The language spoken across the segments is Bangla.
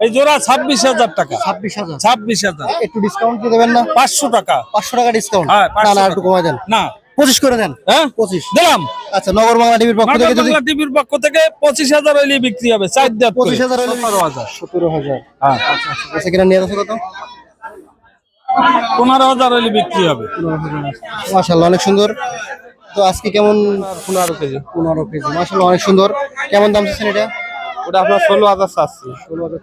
এই জোড়া ছাব্বিশ হাজার টাকা। ছাব্বিশ হাজার। ছাব্বিশ হাজার। একটু ডিসকাউন্ট দিয়ে দেবেন না? পাঁচশো টাকা। পাঁচশো টাকা ডিসকাউন্ট হ্যাঁ, না না একটু কমাই দেন। না। পঁচিশ করে দেন? হ্যাঁ? পঁচিশ। দিলাম। আচ্ছা নগর বাংলা টিভির পক্ষ থেকে যদি টিভির পক্ষ থেকে পঁচিশ হাজার হইলে বিক্রি হবে। চার দেড় পঁচিশ হাজার হলে পনেরো হাজার। সতেরো হাজার। হ্যাঁ। আচ্ছা কিনা নিয়ে যাচ্ছে কত? পনেরো হাজার হইলে বিক্রি হবে। মাশাল্লাহ অনেক সুন্দর। তো আজকে কেমন পনেরো কেজি। পনেরো কেজি মাশাল্লাহ অনেক সুন্দর। কেমন দাম চাচ্ছেন এটা? ওটা আপনার ষোলো হাজার চাচ্ছি। ষোলো হাজার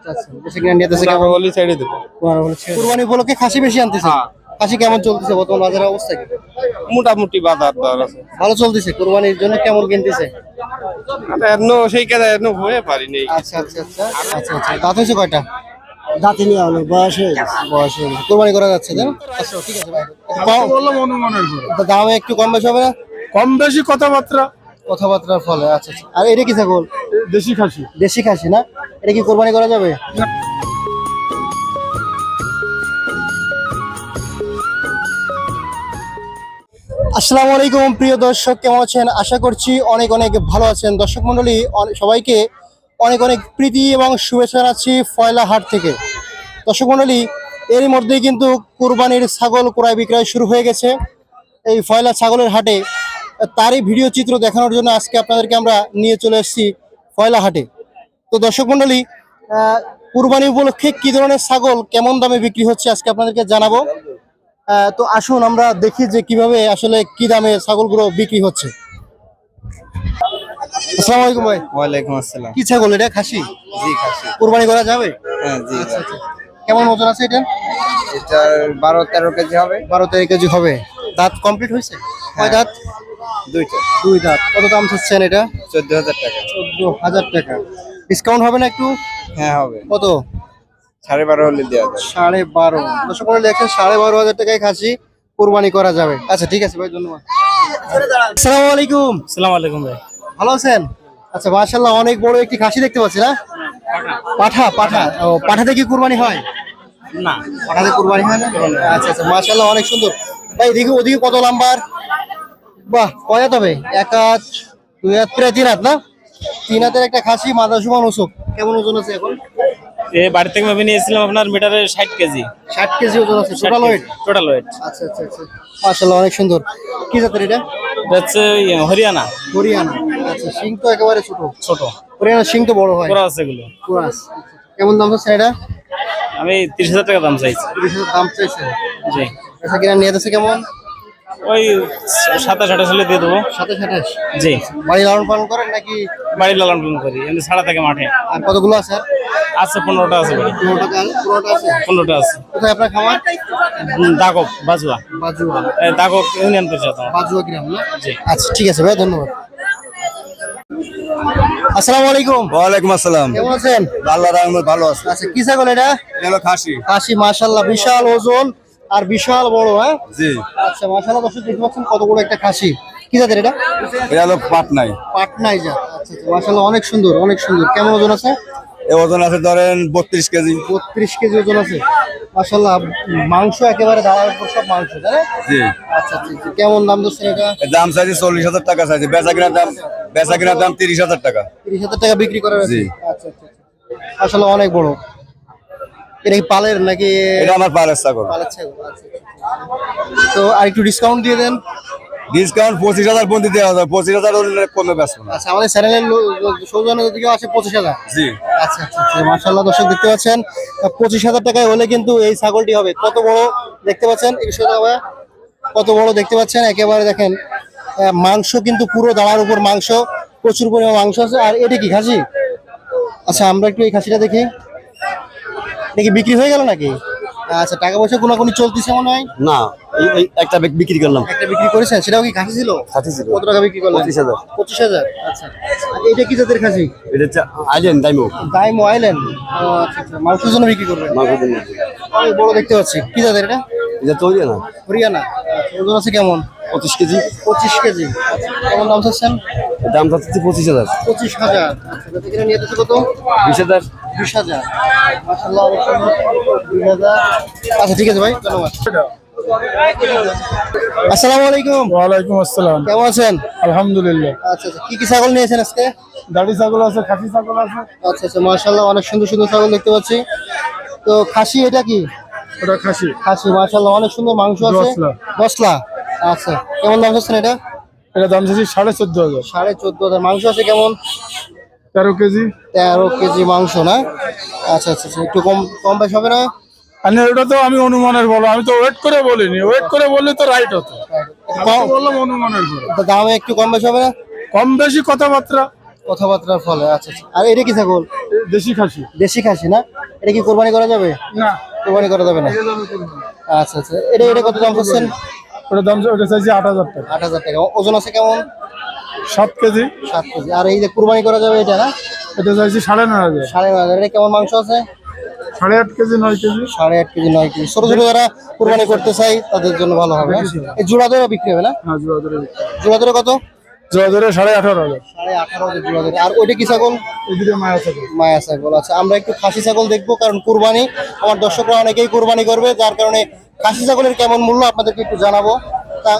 নিয়ে কেমন? ছেড়ে দেবো। কুরবানি উপলক্ষে খাসি বেশি আনতেছে? হ্যাঁ। খাসি কেমন চলতেছে বর্তমান বাজারের অবস্থা কি? মোটামুটি বাজার দর আছে। ভালো চলতেছে? কুরবানির জন্য কেমন কিনতেছে? এখনও সেই কাজে এখনও হয়ে পারিনি। আচ্ছা আচ্ছা আচ্ছা আচ্ছা আচ্ছা। দাঁত হয়েছে কয়টা? দাঁতে নিয়ে হলো বয়স হয়ে গেছে। বয়স হয়ে গেছে। কুরবানি করা যাচ্ছে না? আচ্ছা ঠিক আছে ভাই। দামে একটু কম বেশি হবে না? কম বেশি কথাবার্তা। কথাবার্তার ফলে আচ্ছা আচ্ছা। আর এটা কি ছাগল? দেশি খাসি। দেশি খাসি না? এটা কি কোরবানি করা যাবে? আসসালামু আলাইকুম প্রিয় দর্শক কেমন আছেন? আশা করছি অনেক অনেক ভালো আছেন। দর্শক মন্ডলী সবাইকে অনেক অনেক প্রীতি এবং শুভেচ্ছা জানাচ্ছি ফয়লা হাট থেকে। দর্শক মন্ডলী এরই মধ্যেই কিন্তু কুরবানির ছাগল ক্রয় বিক্রয় শুরু হয়ে গেছে। এই ফয়লা ছাগলের হাটে তারই ভিডিও চিত্র দেখানোর জন্য আজকে আপনাদেরকে আমরা নিয়ে চলে এসেছি ফয়লা হাটে তো দর্শক মন্ডলী কুরবানি উপলক্ষে কি ধরনের ছাগল কেমন দামে বিক্রি হচ্ছে আজকে আপনাদেরকে জানাব। তো আসুন আমরা দেখি যে কীভাবে আসলে কি দামে ছাগলগুলো বিক্রি হচ্ছে। আসসালামু আলাইকুম ভাই। ওয়ালাইকুম আসসালাম। কি ছাগল এটা? খাসি? জি খাসি। কুরবানি করা যাবে? হ্যাঁ জি আচ্ছা আচ্ছা। কেমন ওজন আছে এটা এটার বারো তেরো কেজি হবে। বারো তেরো কেজি হবে। দাঁত কমপ্লিট হয়েছে? কয় দাঁত? দুইটা। দুই দাঁত। কত দাম চাচ্ছেন এটা? চোদ্দ হাজার টাকা। চোদ্দ হাজার টাকা। ডিসকাউন্ট হবে না একটু? হ্যাঁ হবে। কত? সাড়ে বারো হলে দেওয়া যাবে। সাড়ে বারো। দর্শক সাড়ে বারো হাজার টাকায় খাসি কোরবানি করা যাবে। আচ্ছা ঠিক আছে ভাই ধন্যবাদ। আসসালামু আলাইকুম। সালাম আলাইকুম ভাই। ভালো আছেন? আচ্ছা মাশাল্লাহ অনেক বড় একটি খাসি দেখতে পাচ্ছি না? পাঠা পাঠা। ও পাঠাতে কি কুরবানি হয়? না। পাঠাতে কুরবানি হয় না? আচ্ছা আচ্ছা মাশাল্লাহ অনেক সুন্দর। ভাই দেখি ওদিকে কত নাম্বার? বাহ কয় হাত হবে? এক হাত দুই হাত প্রায় তিন হাত না? তিন হাতের একটা খাসি মাথা সমান ওসব কেমন ওজন আছে এখন? এ বাড়ি থেকে ভাবে নিয়েছিলাম আপনার মিটারে ষাট কেজি। ষাট কেজি ওজন আছে টোটাল ওয়েট টোটাল ওয়েট আচ্ছা আচ্ছা আচ্ছা। মাশাল্লাহ অনেক সুন্দর। কি জাতের এটা? হচ্ছে হরিয়ানা। হরিয়ানা। আচ্ছা সিং তো একেবারে ছোট। ছোট। হরিয়ানা সিং তো বড় হয়। করা আছে এগুলো। কুরাস কেমন দাম হচ্ছে এটা? আমি তিরিশ হাজার টাকা দাম চাইছি। তিরিশ হাজার দাম চাইছে জি। আচ্ছা কিনা নিয়ে যাচ্ছে কেমন? ওই সাতাশ আঠাশ হলে দিয়ে দেবো। সাতাশ জি। বাড়ি লালন পালন করেন নাকি? বাড়ি লালন পালন করি এমনি ছাড়া থাকে মাঠে। আর কতগুলো আছে? আছে পনেরোটা আছে পনেরোটা আছে পনেরোটা আছে। কোথায় আপনার খামার? দাগক বাজুয়া। বাজুয়া। এ, দাগক ইউনিয়ন পরিষদ বাজুয়া গ্রাম না? জি। আচ্ছা ঠিক আছে ভাই ধন্যবাদ। আসসালামু আলাইকুম। ওয়ালাইকুম আসসালাম। কেমন আছেন? রহমত ভালো আছে। আচ্ছা কি ছাগল এটা? খাসি। খাসি মাশাল্লাহ বিশাল ওজন। আর বিশাল বড় হ্যাঁ? জি। আচ্ছা মাশাল্লাহ দর্শক দেখতে পাচ্ছেন কত বড় একটা খাসি। কি জাতের এটা? এটা হলো পাটনাই। পাটনাই জাত। আচ্ছা আচ্ছা মাশাল্লাহ অনেক সুন্দর অনেক সুন্দর। কেমন ওজন আছে? এ ওজন আছে ধরেন বত্রিশ কেজি। বত্রিশ কেজি ওজন আছে। মাশাল্লাহ মাংস একেবারে দাঁড়ার উপর সব মাংস তাই? জি। আচ্ছা আচ্ছা আচ্ছা। কেমন দাম দিচ্ছেন এটা? দাম চাইছে চল্লিশ হাজার টাকা চাইছে। বেচা কিনার দাম বেচা কিনার দাম তিরিশ হাজার টাকা। তিরিশ হাজার টাকা বিক্রি করার আছে। জি। আচ্ছা আচ্ছা আচ্ছা। আসলে অনেক বড়। এটা কি পালের নাকি এটা আমার পালের ছাগল। পালের ছাগল আচ্ছা, আচ্ছা। তো আর একটু ডিসকাউন্ট দিয়ে দেন। ডিসকাউন্ট পঁচিশ হাজার পর্যন্ত দেওয়া পঁচিশ হাজার কমে না। আচ্ছা আমাদের চ্যানেলের সৌজন্যের দিকে আছে পঁচিশ হাজার। জি। আচ্ছা মার্শাল্লাহ দর্শক দেখতে পাচ্ছেন। পঁচিশ হাজার টাকায় হলে কিন্তু এই ছাগলটি হবে। কত বড় দেখতে পাচ্ছেন। কত বড় দেখতে পাচ্ছেন? একেবারে দেখেন মাংস কিন্তু পুরো দাঁড়ার উপর মাংস। প্রচুর পরিমাণ মাংস আছে। আর এটা কি খাসি? আচ্ছা আমরা একটু এই খাসিটা দেখি। দেখি বিক্রি হয়ে গেল নাকি? আচ্ছা টাকা পয়সা কোনাকুনি চলতেছে মনে হয়? না এই একটা বিক্রি করলাম। একটা বিক্রি করেছেন সেটাও কি খাসি ছিল? খাসি ছিল। কত টাকা বিক্রি করলেন? পঁচিশ হাজার। পঁচিশ হাজার আচ্ছা। এটা কি জাতের খাসি? এটা হচ্ছে আইলেন দাইমো। দাইম আইল্যান্ড। আচ্ছা আচ্ছা। মাংসের জন্য বিক্রি করবেন? মাংসের জন্য। অনেক বড় দেখতে পাচ্ছি। কি জাতের এটা? এটা তৈরি না হরিয়ানা। আচ্ছা, ওজন আছে কেমন? পঁচিশ কেজি। পঁচিশ কেজি। আচ্ছা, কেমন দাম চাচ্ছেন? দাম চাচ্ছি পঁচিশ হাজার। পঁচিশ হাজার। আচ্ছা কিনা নিয়ে কত? বিশ হাজার। বিশ হাজার। মাসাল্লাহ দুই হাজার। আচ্ছা ঠিক আছে ভাই ধন্যবাদ। আসসালামু আলাইকুম। ওয়ালাইকুম আসসালাম। কেমন আছেন? আলহামদুলিল্লাহ। আচ্ছা আচ্ছা কি কি ছাগল নিয়েছেন আজকে? দাড়ি ছাগল আছে খাসি ছাগল আছে। আচ্ছা আচ্ছা মাশাআল্লাহ অনেক সুন্দর সুন্দর ছাগল দেখতে পাচ্ছি। তো খাসি এটা কি? ওটা খাসি। খাসি মাশাআল্লাহ অনেক সুন্দর মাংস আছে। দশলা। আচ্ছা কেমন দাম চাচ্ছেন এটা? এটা দাম চাচ্ছি সাড়ে চোদ্দ হাজার। সাড়ে চোদ্দ হাজার। মাংস আছে কেমন? তেরো কেজি? তেরো কেজি মাংস না? আচ্ছা আচ্ছা আচ্ছা, একটু কম কম বেশ হবে না? না, এটা তো আমি অনুমানের বলো আমি তো ওয়েট করে বলিনি। ওয়েট করে বললে তো রাইট হতো। আমি বললাম অনুমানের বলো। তো দামে একটু কম বেশ হবে না? কম বেশি কথাবার্তা। কথাবার্তার ফলে আচ্ছা আচ্ছা। আর এটা কি ছাগল? দেশি খাসি। দেশি খাসি না? এটা কি কোরবানি করা যাবে? না। কোরবানি করা যাবে না? আচ্ছা আচ্ছা। এটা এটা কত দাম চাচ্ছেন? ওটা দাম ওটা চাইছি আট হাজার টাকা। আট হাজার টাকা। ওজন আছে কেমন? সাত কেজি। সাত কেজি। আর এই যে কুরবানি করা যাবে এটা না? এটা চাইছি সাড়ে নয় হাজার। সাড়ে নয় হাজার। এটা কেমন মাংস আছে? সাড়ে আট কেজি নয় কেজি। সাড়ে আট কেজি নয় কেজি। ছোট ছোট যারা কুরবানি করতে চাই তাদের জন্য ভালো হবে? এই জোড়া ধরে বিক্রি হবে না? হ্যাঁ জোড়া ধরে জোড়া ধরে কত? জোড়া ধরে সাড়ে আঠারো হাজার। সাড়ে আঠারো হাজার জোড়া ধরে আর ওইটা কি ছাগল? এদিকে মায়া ছাগল। মায়া ছাগল। আচ্ছা আমরা একটু খাসি ছাগল দেখব কারণ কুরবানি আমার দর্শকরা অনেকেই কুরবানি করবে যার কারণে খাসি ছাগলের কেমন মূল্য আপনাদেরকে একটু জানাব।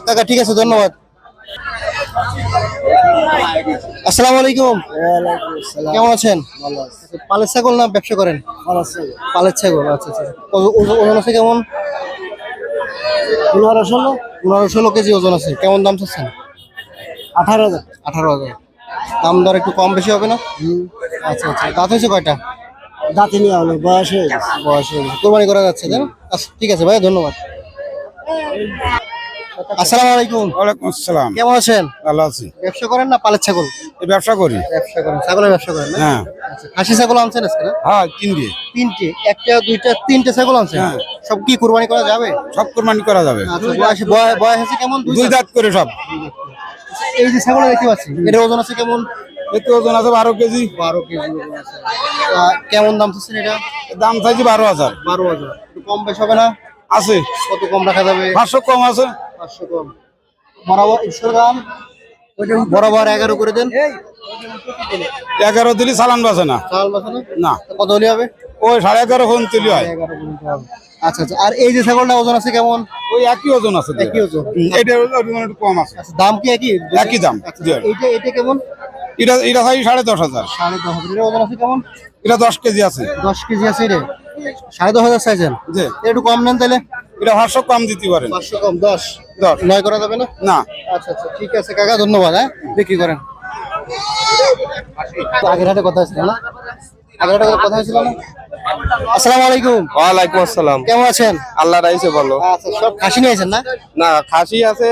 কাকা ঠিক আছে ধন্যবাদ। আসসালামু আলাইকুম। কেমন আছেন? পালের ছাগল না ব্যবসা করেন? পালের ছাগল। আচ্ছা আচ্ছা ওজন ওজন আছে কেমন? পনেরো ষোলো। পনেরো ষোলো কেজি ওজন আছে। কেমন দাম চাচ্ছেন? আঠারো হাজার। আঠারো হাজার। দাম দর একটু কম বেশি হবে না? আচ্ছা আচ্ছা। দাঁত হয়েছে কয়টা? দাঁতে নিয়ে হলো বয়স হয়ে গেছে। বয়স হয়ে গেছে। কোরবানি করা যাচ্ছে তাই আচ্ছা ঠিক আছে ভাই ধন্যবাদ। আসসালামু আলাইকুম। ওয়ালাইকুম আসসালাম। কেমন আছেন? ভালো আছি। ব্যবসা করেন না পালের ছাগল? ব্যবসা করি। ব্যবসা করেন ছাগলের ব্যবসা করেন হ্যাঁ। আচ্ছা খাসি ছাগল আনছেন আজকে না? হ্যাঁ কিনবি তিনটে একটা দুইটা তিনটে ছাগল আনছেন? হ্যাঁ। সব কি কুরবানি করা যাবে? সব কোরবানি করা যাবে। আচ্ছা বয়স আছে কেমন? দুই দাঁত? করে সব। এই যে ছাগল দেখতে পাচ্ছি এর ওজন আছে কেমন? এতে ওজন আছে বারো কেজি। বারো কেজি আহ, কেমন দাম চাচ্ছেন এটা? দাম চাইছি বারো হাজার। বারো হাজার। কম বেশ হবে না? আছে। কত কম রাখা যাবে? পাঁচশো কম আছে। পাঁচশো কম বরাবর ঈশ্বর দাম বরাবর এগারো করে দেন। এগারো দিলি চালান বাসে না। চাল বাসা না? না। কত হলে হবে? ওই সাড়ে এগারো ফোন তুলি হয়। আচ্ছা আচ্ছা। আর এই যে ছাগলটা ওজন আছে কেমন? ওই একই ওজন আছে একই ওজন। এটা ওজন একটু কম আছে। আচ্ছা দাম কি একই? একই দাম, আচ্ছা, এইটা এটা কেমন? এটা এটা সাড়ে দশ হাজার। সাড়ে দশ হাজার। ওজন আছে কেমন? এটা দশ কেজি আছে। দশ কেজি আছে রে। সাড়ে দশ হাজার চাইছেন? একটু কম নেন তাহলে। এটা পাঁচশো কম দিতে পারেন। পাঁচশো কম দশ? দশ। নয় করা যাবে না? না। আচ্ছা আচ্ছা ঠিক আছে কাকা ধন্যবাদ হ্যাঁ? বিক্রি করেন। আগের হাটে কথা হয়েছিল না? আগের হাটে কথা হয়েছিল না? আসসালামু আলাইকুম। ওয়ালাইকুম আসসালাম। কেমন আছেন? আল্লাহ রাইছে বলো আচ্ছা সব খাসি নিয়েছেন না? না খাসি আছে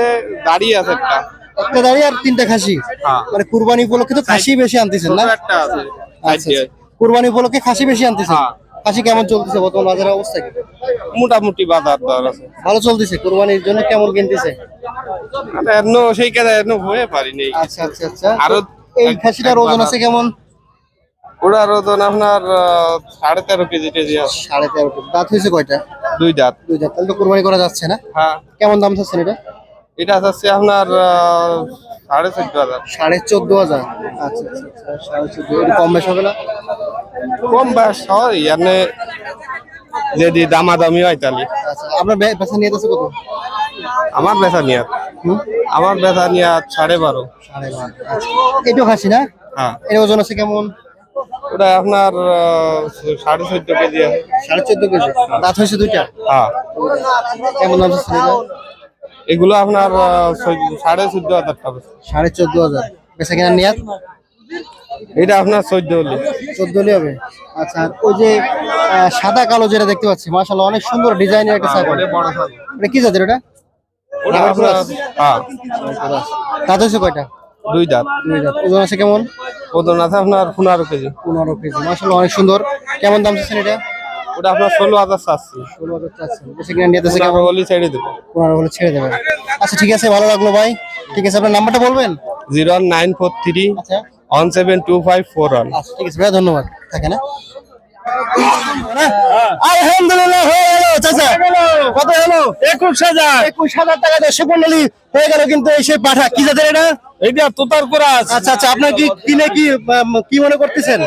দাড়ি আছে একটা। একটা দাঁড়িয়ে আর তিনটা খাসি? হ্যাঁ। মানে কুরবানি উপলক্ষে তো খাসি বেশি আনতেছেন না? একটা আছে আচ্ছা আচ্ছা। কুরবানি উপলক্ষে খাসি বেশি আনতেছেন? হ্যাঁ। খাসি কেমন চলতেছে বর্তমান বাজারের অবস্থা কি? মোটামুটি বাজার দর আছে। ভালো চলতেছে? কুরবানির জন্য কেমন কিনতেছে? এখনও সেই কেদা এখনও হয়ে পারিনি। আচ্ছা আচ্ছা আচ্ছা। আরও এই খাসিটার ওজন আছে কেমন? ওটার ওজন আপনার সাড়ে তেরো কেজি টেজি আছে। সাড়ে তেরো কেজি। দাঁত হয়েছে কয়টা? দুই দাঁত। দুই দাঁত। তাহলে তো কুরবানি করা যাচ্ছে না। হ্যাঁ। কেমন দাম চাচ্ছেন এটা? এটা যাচ্ছে আপনার সাড়ে চোদ্দ হাজার। সাড়ে চোদ্দ হাজার? আচ্ছা আচ্ছা আচ্ছা সাড়ে চোদ্দ কম বেশ হবে না? কম বাস হয় এনে যদি দামাদামি হয় তাহলে। আচ্ছা আপনার বেচা নিয়ে আছে কত? আমার বেচা হুম? আমার বেচা নিয়াত সাড়ে বারো। সাড়ে বারো আচ্ছা। খাসি না? হ্যাঁ। এর ওজন আছে কেমন? ওটা আপনার সাড়ে চোদ্দ কেজি সাড়ে চোদ্দ কেজি। দাঁত হয়েছে দুইটা? হ্যাঁ। কেমন দাম এটা? এগুলো আপনার সাড়ে চোদ্দ হাজার টাকা সাড়ে চোদ্দ হাজার। বেচা কেনার নিয়াত এটা আপনার চোদ্দ হলে। চোদ্দ হলে হবে। আচ্ছা আর ওই যে আহ, সাদা কালো যেটা দেখতে পাচ্ছি মাশাআল্লাহ অনেক সুন্দর ডিজাইনের একটা ছাগল। এটা কি জাতের ওটা? হ্যাঁ দাঁত হয়েছে কয়টা? দুই দাঁত। দুই দাঁত। ওজন আছে কেমন? ওজন আছে আপনার পনেরো কেজি। পনেরো কেজি মাশাআল্লাহ অনেক সুন্দর। কেমন দাম চাচ্ছেন এটা? ওটা আপনার ষোলো হাজার চাচ্ছি। ষোলো হাজার চাচ্ছেন। বেশি কিনা নিয়ে পনেরো কেমন হলে ছেড়ে দেবো। পনেরো হলে ছেড়ে দেবেন। আচ্ছা ঠিক আছে ভালো লাগল ভাই। ঠিক আছে আপনার নাম্বারটা বলবেন? জিরো নাইন ফোর থ্রি আচ্ছা। One seven two five four one. আচ্ছা ঠিক আছে ভাই ধন্যবাদ। থাকে না আলহামদুলিল্লাহ হয়ে গেল চাচা। কত হলো? একুশ হাজার। একুশ হাজার টাকা দর্শক মন্ডলী হয়ে গেল কিন্তু এই সেই পাঠা। কি জাতের এটা? তোতার আচ্ছা আচ্ছা আপনার কি কিনে কি কি মনে করতেছেন?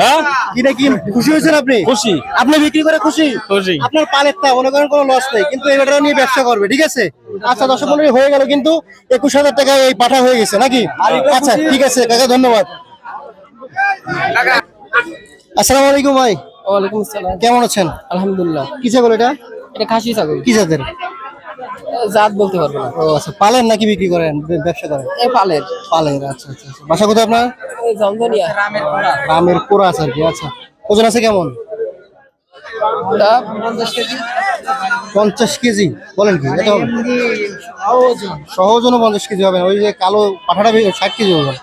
হ্যাঁ? কিনে কি খুশি হয়েছেন আপনি? খুশি। আপনি বিক্রি করে খুশি? খুশি। আপনার পালেরটা মনে করেন কোনো লস নেই কিন্তু এবারটা নিয়ে ব্যবসা করবে ঠিক আছে? আচ্ছা দর্শক মন্ডলী হয়ে গেল কিন্তু একুশ হাজার টাকা এই পাঠা হয়ে গেছে নাকি? আচ্ছা ঠিক আছে কাকা ধন্যবাদ। আসসালামু আলাইকুম ভাই। ওয়ালাইকুম আসসালাম। কেমন আছেন? আলহামদুলিল্লাহ। কি ছাগল এটা? এটা খাসি ছাগল। কি জাতের? জাত বলতে পারব না। ও আচ্ছা পালেন নাকি বিক্রি করেন ব্যবসা করেন? এ পালের। পালের আচ্ছা আচ্ছা আচ্ছা। বাসা কোথায় আপনার? ওই জমজনিয়া রামের পোড়া রামের পোড়া আছে আর কি আচ্ছা। ওজন আছে কেমন? পঞ্চাশ কেজি। বলেন কি এটা হবে সহজনও পঞ্চাশ কেজি হবে না ওই যে কালো পাঠাটা ষাট কেজি হবে।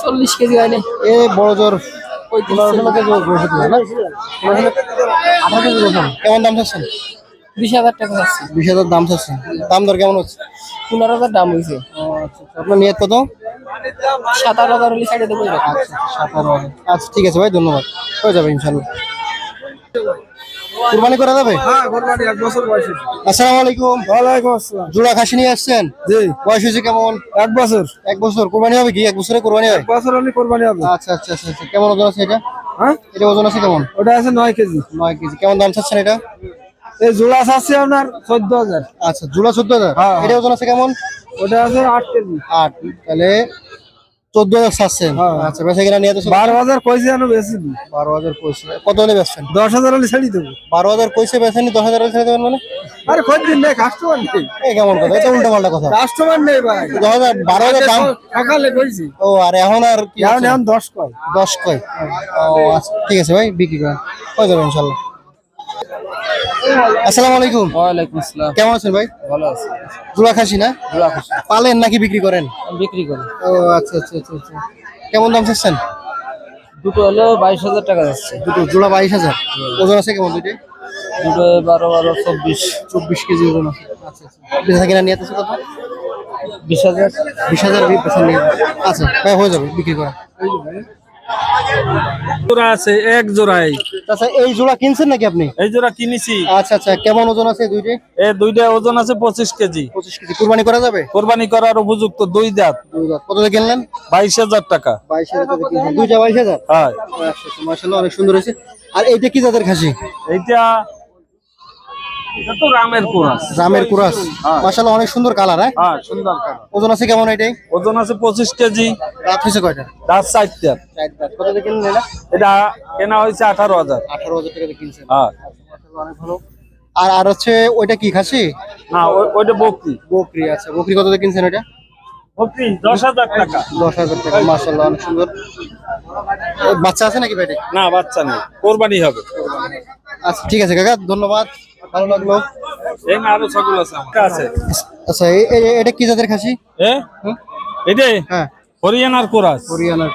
চল্লিশ কেজি হয়নি এ বড় জোর পনেরো ষোলো কেজি ওজন না? পনেরো ষোলো- আঠারো কেজি ওজন। কেমন দাম চাচ্ছেন? বিশ হাজার টাকা আছে বিশ হাজার দাম চাচ্ছেন। দাম দর কেমন হচ্ছে? পনেরো হাজার দাম হয়েছে। আপনার নিয়ত কত? সাতারো হাজার হলে সাইডে দেবো। সাতারো হাজার। আচ্ছা ঠিক আছে ভাই ধন্যবাদ। হয়ে যাবে ইনশাল্লাহ। কুরবানি করা যাবে? আসসালামু আলাইকুম। ওয়ালাইকুম আসসালাম। জোড়া খাসি নিয়ে আসছেন? জি। বয়স হয়েছে কেমন? এক বছর। এক বছর। কোরবানি হবে কি? এক বছরে কোরবানি হয়? বছর হলে কোরবানি হবে। আচ্ছা আচ্ছা আচ্ছা আচ্ছা। কেমন ওজন আছে এটা? হ্যাঁ? এটা ওজন আছে কেমন? ওটা আছে নয় কেজি। নয় কেজি। কেমন দাম চাচ্ছেন এটা? এই জোড়া আছে আপনার চোদ্দ হাজার। আচ্ছা জোড়া চোদ্দ হাজার? হ্যাঁ। এটা ওজন আছে কেমন? ওটা আছে আট কেজি। আট। তাহলে চোদ্দ হাজার হ্যাঁ। আচ্ছা বেচা কিনা নিয়ে তো বারো হাজার কইছে যেন বেশি। বারো হাজার পয়সা কত হলে বেচছেন? দশ হাজার হলে ছেড়ে দেবো। বারো হাজার পয়সা বেচেনি দশ হাজার হলে ছেড়ে দেবেন মানে? আরে খোঁজ দিন নেই কাস্টমার নেই। এই কেমন কথা? এটা উল্টা পাল্টা কথা। কাস্টমার নেই ভাই। দশ হাজার বারো হাজার দাম সকালে কইছি। ও আর এখন আর কি এখন এখন দশ কয়। দশ কয়। ও আচ্ছা ঠিক আছে ভাই বিক্রি করেন। হয়ে যাবে ইনশাল্লাহ? আসসালামু আলাইকুম। ওয়ালাইকুম আসসালাম। কেমন আছেন ভাই? ভালো আছে। জোড়া খাসি না? পালেন নাকি বিক্রি করেন? বিক্রি করি। ও আচ্ছা আচ্ছা আচ্ছা আচ্ছা। কেমন দাম চাচ্ছেন? দুটো হলো বাইশ হাজার টাকা যাচ্ছে। দুটো জোড়া বাইশ হাজার। ওজন আছে কেমন দুইটা দুটো বারো বারো চব্বিশ। চব্বিশ কেজি ওজন আছে। আচ্ছা আচ্ছা। কিনা নিয়ে আছে কত? বিশ হাজার। বিশ হাজার আচ্ছা হয়ে যাবে বিক্রি করা। জোড়া আছে এক জোড়াই। আচ্ছা এই জোড়া কিনছেন নাকি আপনি? এই জোড়া কিনেছি। আচ্ছা আচ্ছা কেমন ওজন আছে দুইটা? এ দুইটা ওজন আছে পঁচিশ কেজি। পঁচিশ কেজি। কুরবানি করা যাবে? কোরবানি করার উপযুক্ত দুই দাঁত। দুই দাঁত। কত দিয়ে কিনলেন? বাইশ হাজার টাকা। বাইশ হাজার টাকা কিনছেন দুইটা বাইশ হাজার? হ্যাঁ। আচ্ছা অনেক সুন্দর হয়েছে। আর এইটা কি জাতের খাসি? এইটা এটা তো রামের কোরাস। রামের কুরাস। মাসাল্লাহ অনেক সুন্দর কালার হ্যাঁ? হ্যাঁ সুন্দর কালার। ওজন আছে কেমন এটাই? ওজন আছে পঁচিশ কেজি। কয়টা? দাঁত কত দিয়ে কিনলেন এটা? এটা কেনা টাকা দিয়ে কিনছেন। হ্যাঁ। অনেক ভালো। আর আর হচ্ছে ওইটা কি খাসি? না ওইটা বকরি। বকরি আচ্ছা। বকরি কত দিয়ে কিনছেন এটা বকরি দশ হাজার টাকা। দশ হাজার টাকা মাসাল্লাহ অনেক সুন্দর। বাচ্চা আছে নাকি না বাচ্চা নেই। কোরবানি হবে। আচ্ছা ঠিক আছে কাকা ধন্যবাদ। ভালো লাগল? এই না আরও ছাগল আছে আমার। আছে আচ্ছা এটা কি জাতের খাসি? এ? এটাই? হ্যাঁ। হরিয়ানার কোরাস। হরিয়ানার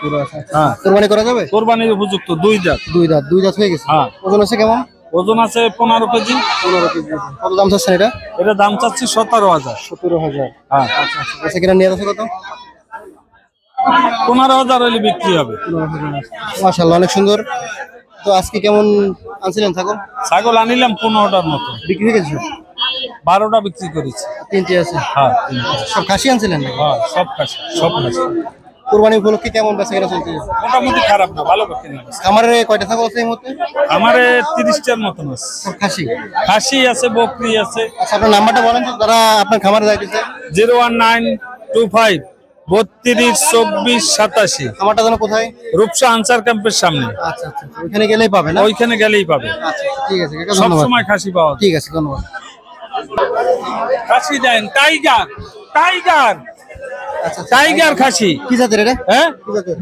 হ্যাঁ। কোরবানি করা যাবে? কোরবানির উপযুক্ত দুই জাত। দুই দুই হয়ে গেছে? হ্যাঁ। ওজন আছে কেমন? ওজন আছে পনেরো কেজি। পনেরো কেজি কত দাম চাচ্ছেন এটা? এটা দাম চাচ্ছি সতেরো হাজার। সতেরো হাজার। হ্যাঁ। আচ্ছা কিনা নিয়ে আছে কত? পনেরো হাজার হলে বিক্রি হবে। মাশাল্লাহ অনেক সুন্দর। তো আজকে কেমন আনছিলেন ছাগল? ছাগল আনিলাম পনেরোটার মতো। বিক্রি হয়ে গেছে? বারোটা বিক্রি করেছি। তিনটে আছে? হ্যাঁ সব খাসি আনছিলেন হ্যাঁ সব কাছে সব কোরবানি উপলক্ষে কেমন বেচা কেনা চলছে? মোটামুটি খারাপ না ভালো। কয়টা ছাগল আছে এই মুহূর্তে? আমার তিরিশটার মতন আছে। খাসি? খাসি আছে বকরি আছে। আচ্ছা আপনার নাম্বারটা বলেন তো যারা আপনার খামারে zero one nine two five বত্রিশ চব্বিশ সাতাশি। খামারটা যেন কোথায়? রূপসা আনসার ক্যাম্পের সামনে। আচ্ছা আচ্ছা আচ্ছা, ওইখানে গেলেই পাবে না? ওইখানে গেলেই পাবে। আচ্ছা ঠিক আছে সব সময় খাসি পাওয়া ঠিক আছে ধন্যবাদ। খাসি দেন টাইগার টাইগার। টাইগার খাসি। কি জাতের এটা? হ্যাঁ?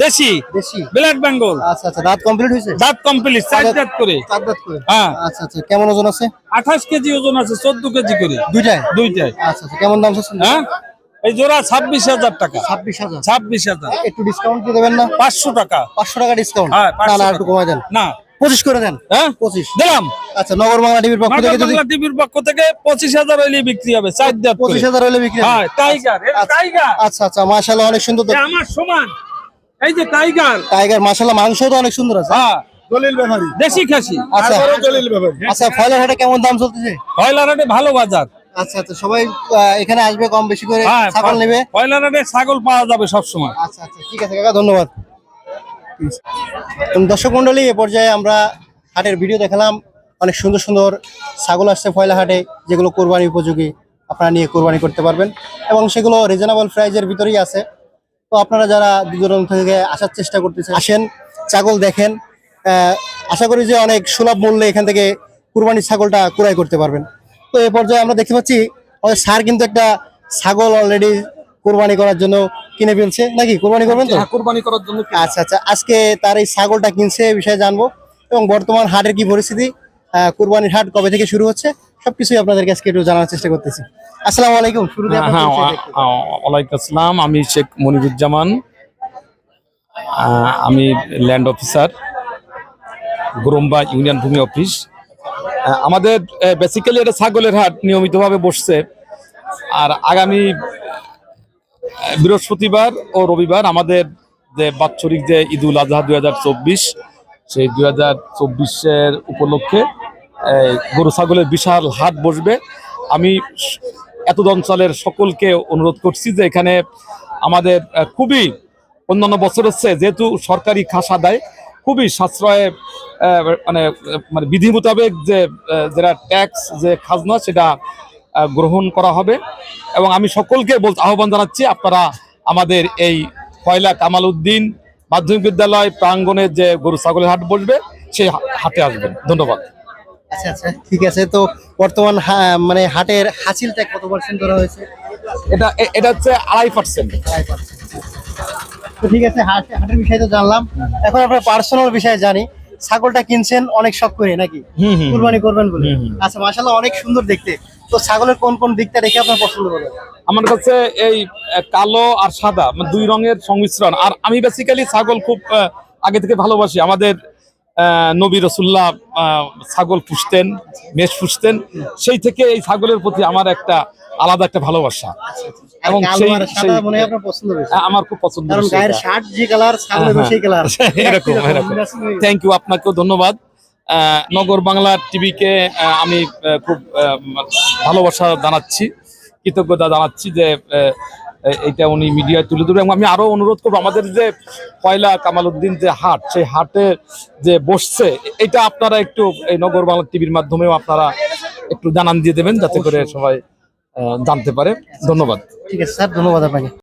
দেশি। দেশি। ব্ল্যাক বেঙ্গল। আচ্ছা আচ্ছা দাঁত কমপ্লিট দাঁত কমপ্লিট চার দাঁত করে। চার দাঁত করে? হ্যাঁ। আচ্ছা আচ্ছা কেমন ওজন আছে? আঠাশ কেজি ওজন আছে চোদ্দ কেজি করে। দুইটায়? দুইটাই আচ্ছা আচ্ছা কেমন দাম চাচ্ছেন হ্যাঁ? এই জোড়া ছাব্বিশ হাজার টাকা। ছাব্বিশ হাজার। ছাব্বিশ হাজার। একটু ডিসকাউন্ট দিয়ে দেবেন না? পাঁচশো টাকা। পাঁচশো টাকা ডিসকাউন্ট হ্যাঁ, না না একটু কমাই দেন। না। পঁচিশ করে দেন। হ্যাঁ? পঁচিশ। দিলাম। আচ্ছা নগর বাংলা টিভির পক্ষ থেকে যদি টিভির পক্ষ থেকে পঁচিশ হাজার হইলে বিক্রি হবে চার দাঁত পঁচিশ হাজার হলে বিক্রি হবে। হ্যাঁ টাইগার আচ্ছা। টাইগার আচ্ছা আচ্ছা মাশাল্লাহ অনেক সুন্দর তো আমার সমান। এই যে টাইগার টাইগার মাশাল্লাহ মাংস তো অনেক সুন্দর আছে। হ্যাঁ। দলিল ব্যাপারী দেশি খাসি। আচ্ছা দলিল ব্যাপারী আচ্ছা ফয়লার হাটে কেমন দাম চলতেছে? কয়লার হাটে ভালো বাজার। আচ্ছা আচ্ছা সবাই এখানে আসবে কম বেশি করে হ্যাঁ ছাগল নেবে? পয়লা ছাগল পাওয়া যাবে সবসময়। আচ্ছা আচ্ছা ঠিক আছে কাকা ধন্যবাদ। দর্শক মন্ডলী এ পর্যায়ে আমরা হাটের ভিডিও দেখালাম। অনেক সুন্দর সুন্দর ছাগল আসছে ফয়লা হাটে যেগুলো কোরবানি উপযোগী আপনারা নিয়ে কোরবানি করতে পারবেন। এবং সেগুলো রিজনেবল প্রাইজের ভিতরেই আছে। তো আপনারা যারা দূরান্ত থেকে আসার চেষ্টা করতেছেন আসেন ছাগল দেখেন। আহ, আশা করি যে অনেক সুলভ মূল্যে এখান থেকে কুরবানির ছাগলটা ক্রয় করতে পারবেন। তো এ পর্যায়ে আমরা দেখতে পাচ্ছি আমাদের স্যার কিন্তু একটা ছাগল অলরেডি কোরবানি করার জন্য কিনে ফেলছে। নাকি? কোরবানি করবেন তো? কোরবানি করার জন্য আচ্ছা আচ্ছা। আজকে তার এই ছাগলটা কিনছে এই বিষয়ে জানব। এবং বর্তমান হাটের কি পরিস্থিতি? কুরবানির হাট কবে থেকে শুরু হচ্ছে? সবকিছুই আপনাদেরকে আজকে একটু জানার চেষ্টা করতেছি। আসসালামু আলাইকুম। শুরুতে হ্যাঁ একটু। ওয়ালাইকুম আসসালাম। আমি শেখ মনিরুজ্জামান। আমি ল্যান্ড অফিসার গরম্বা ইউনিয়ন ভূমি অফিস আমাদের বেসিক্যালি এটা ছাগলের হাট নিয়মিতভাবে বসছে। আর আগামী বৃহস্পতিবার ও রবিবার আমাদের যে বাৎসরিক যে ঈদুল আজহা দুই হাজার চব্বিশ, সেই দুই হাজার চব্বিশের উপলক্ষে গরু ছাগলের বিশাল হাট বসবে। আমি এতদ অঞ্চলের সকলকে অনুরোধ করছি যে এখানে আমাদের খুবই অন্যান্য বছরের চেয়ে যেহেতু সরকারি খাসা দেয় খুবই সাশ্রয়ে মানে মানে বিধি মোতাবেক যে যেটা ট্যাক্স যে খাজনা সেটা গ্রহণ করা হবে। এবং আমি সকলকে বল আহ্বান জানাচ্ছি আপনারা আমাদের এই কয়লা কামাল উদ্দিন মাধ্যমিক বিদ্যালয় প্রাঙ্গণে যে গরু ছাগলের হাট বসবে সেই হাটে আসবেন। ধন্যবাদ। আচ্ছা আচ্ছা ঠিক আছে। তো বর্তমান মানে হাটের হাসিলটা কত পার্সেন্ট ধরা হয়েছে? এটা এটা হচ্ছে আড়াই পার্সেন্ট আড়াই পার্সেন্ট তো ঠিক আছে হাট- হাটের বিষয়ে তো জানলাম। এখন আপনার পার্সোনাল বিষয়ে জানি। ছাগলটা কিনছেন অনেক শখ করে নাকি? কুরবানি করবেন বলে। আচ্ছা মাশাআল্লাহ অনেক সুন্দর দেখতে। তো ছাগলের কোন কোন দিকটা দেখে আপনার পছন্দ করবেন আমার কাছে এই কালো আর সাদা মানে দুই রঙের সংমিশ্রণ। আর আমি বেসিক্যালি ছাগল খুব আগে থেকে ভালোবাসি। আমাদের আহ, নবী রসুল্লাহ আহ, ছাগল পুষতেন মেষ পুষতেন। সেই থেকে এই ছাগলের প্রতি আমার একটা আলাদা একটা ভালোবাসা। এবং সেই আর সাদা সেই- মনে হয় আমার খুব পছন্দ এটা। ছাগলের হ্যাঁ, এরকম এরকম। থ্যাংক ইউ আপনাকেও ধন্যবাদ। নগর বাংলা টিভিকে আমি খুব ভালোবাসা জানাচ্ছি কৃতজ্ঞতা জানাচ্ছি যে এইটা উনি মিডিয়ায় তুলে ধরবে এবং আমি আরও অনুরোধ করব আমাদের যে পয়লা কামাল উদ্দিন যে হাট সেই হাটে যে বসছে এটা আপনারা একটু এই নগর বাংলা টিভির মাধ্যমেও আপনারা একটু জানান দিয়ে দেবেন যাতে করে সবাই জানতে পারে। ধন্যবাদ। ঠিক আছে স্যার ধন্যবাদ আপনাকে।